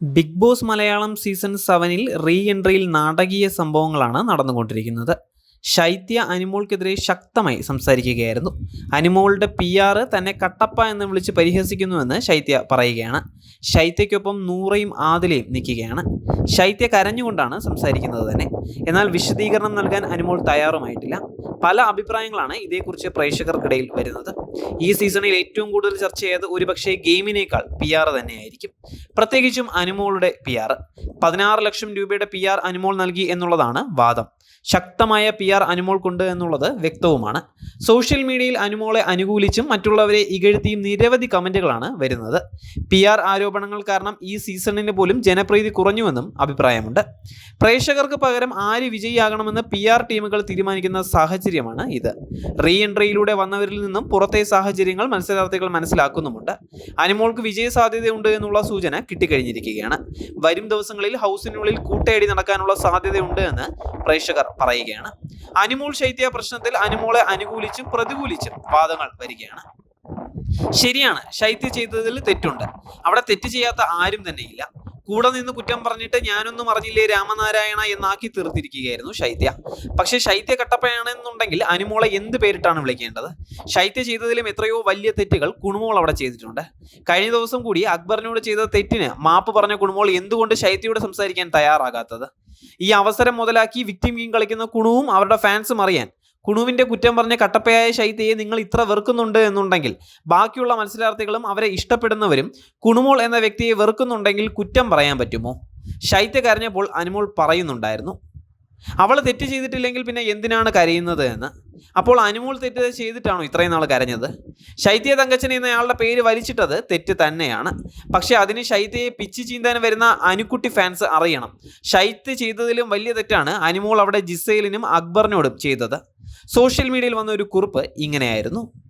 Big boss Malayalam season സെവനിൽ റീ എൻട്രിയിൽ നാടകീയ സംഭവങ്ങളാണ് നടന്നുകൊണ്ടിരിക്കുന്നത്. ശൈത്യ അനിമോൾക്കെതിരെ ശക്തമായി സംസാരിക്കുകയായിരുന്നു. അനിമോളുടെ പി ആർ തന്നെ കട്ടപ്പ എന്ന് വിളിച്ച് പരിഹസിക്കുന്നുവെന്ന് ശൈത്യ പറയുകയാണ്. ശൈത്യയ്ക്കൊപ്പം നൂറയും ആദിലയും നിൽക്കുകയാണ്. ശൈത്യ കരഞ്ഞുകൊണ്ടാണ് സംസാരിക്കുന്നത് തന്നെ. എന്നാൽ വിശദീകരണം നൽകാൻ അനിമോൾ തയ്യാറുമായിട്ടില്ല. പല അഭിപ്രായങ്ങളാണ് ഇതേക്കുറിച്ച് പ്രേക്ഷകർക്കിടയിൽ വരുന്നത്. ഈ സീസണിൽ ഏറ്റവും കൂടുതൽ ചർച്ച ചെയ്തത് ഒരുപക്ഷേ ഗെയിമിനേക്കാൾ പി ആർ തന്നെയായിരിക്കും. പ്രത്യേകിച്ചും അനുമോളുടെ പി ആർ പതിനാറ് ലക്ഷം രൂപയുടെ പി ആർ അനുമോൾ നൽകി എന്നുള്ളതാണ് വാദം. ശക്തമായ പി ആർ അനുമോൾക്കുണ്ട് എന്നുള്ളത് വ്യക്തവുമാണ്. സോഷ്യൽ മീഡിയയിൽ അനുമോളെ അനുകൂലിച്ചും മറ്റുള്ളവരെ ഇകഴ്ത്തിയും നിരവധി കമന്റുകളാണ് വരുന്നത്. പി ആർ ആരോപണങ്ങൾ കാരണം ഈ സീസണിന് പോലും ജനപ്രീതി കുറഞ്ഞുവെന്നും അഭിപ്രായമുണ്ട്. പ്രേക്ഷകർക്ക് പകരം ആര് വിജയിയാകണമെന്ന് പി ആർ ടീമുകൾ തീരുമാനിക്കുന്ന സാഹചര്യമാണ് ഇത്. റീ എൻട്രിയിലൂടെ വന്നവരിൽ നിന്നും പുറത്തെ സാഹചര്യങ്ങൾ മത്സരാർത്ഥികൾ മനസ്സിലാക്കുന്നുമുണ്ട്. അനുമോൾക്ക് വിജയ സാധ്യതയുണ്ട് എന്നുള്ള സൂചന കിട്ടിക്കഴിഞ്ഞിരിക്കുകയാണ്. വരും ദിവസങ്ങളിൽ ഹൗസിനുള്ളിൽ കൂട്ടയടി നടക്കാനുള്ള സാധ്യതയുണ്ട് എന്ന് പ്രേക്ഷകർ പറയുകയാണ്. അനുമൂൾ ശൈത്യ പ്രശ്നത്തിൽ അനുമൂളെ അനുകൂലിച്ചും പ്രതികൂലിച്ചും വാദങ്ങൾ വരികയാണ്. ശരിയാണ് ശൈത്യ ചെയ്തതിൽ തെറ്റുണ്ട്. അവിടെ തെറ്റ് ചെയ്യാത്ത ആരും തന്നെ ഇല്ല കൂടെ നിന്ന് കുറ്റം പറഞ്ഞിട്ട് ഞാനൊന്നും അറിഞ്ഞില്ലേ രാമനാരായണ എന്നാക്കി തീർത്തിരിക്കുകയായിരുന്നു ശൈത്യ. പക്ഷെ ശൈത്യ കട്ടപ്പയാണെന്നുണ്ടെങ്കിൽ അനുമോളെ എന്ത് പേരിട്ടാണ് വിളിക്കേണ്ടത്? ശൈത്യ ചെയ്തതിലും എത്രയോ വലിയ തെറ്റുകൾ കുണുമോൾ അവിടെ ചെയ്തിട്ടുണ്ട്. കഴിഞ്ഞ ദിവസം കൂടി അക്ബറിനോട് ചെയ്ത തെറ്റിന് മാപ്പ് പറഞ്ഞ കുണുമോൾ എന്തുകൊണ്ട് ശൈത്യയോട് സംസാരിക്കാൻ തയ്യാറാകാത്തത്? ഈ അവസരം മുതലാക്കി വിക്ടിം കിങ് കളിക്കുന്ന കുണുവും അവരുടെ ഫാൻസും അറിയാൻ കുണുവിന്റെ കുറ്റം പറഞ്ഞ കട്ടപ്പയായ ശൈത്യയെ നിങ്ങൾ ഇത്ര വെറുക്കുന്നുണ്ട് എന്നുണ്ടെങ്കിൽ ബാക്കിയുള്ള മത്സരാർത്ഥികളും അവരെ ഇഷ്ടപ്പെടുന്നവരും കുണുമോൾ എന്ന വ്യക്തിയെ വെറുക്കുന്നുണ്ടെങ്കിൽ കുറ്റം പറയാൻ പറ്റുമോ? ശൈത്യ കരഞ്ഞപ്പോൾ അനുമോൾ പറയുന്നുണ്ടായിരുന്നു. അവൾ തെറ്റ് ചെയ്തിട്ടില്ലെങ്കിൽ പിന്നെ എന്തിനാണ് കരയുന്നത് എന്ന്? അപ്പോൾ അനുമോൾ തെറ്റ് ചെയ്തിട്ടാണോ ഇത്രയും നാൾ കരഞ്ഞത്? ശൈത്യ തങ്കച്ചൻ എന്നയാളുടെ പേര് വലിച്ചിട്ടത് തെറ്റ് തന്നെയാണ്. പക്ഷെ അതിന് ശൈത്യയെ പിച്ച് ചീന്താൻ വരുന്ന അനുക്കുട്ടി ഫാൻസ് അറിയണം. ശൈത്യ ചെയ്തതിലും വലിയ തെറ്റാണ് അനുമോൾ അവിടെ ജിസൈലിനും അക്ബറിനോടും ചെയ്തത്. സോഷ്യൽ മീഡിയയിൽ വന്ന ഒരു കുറിപ്പ് ഇങ്ങനെയായിരുന്നു.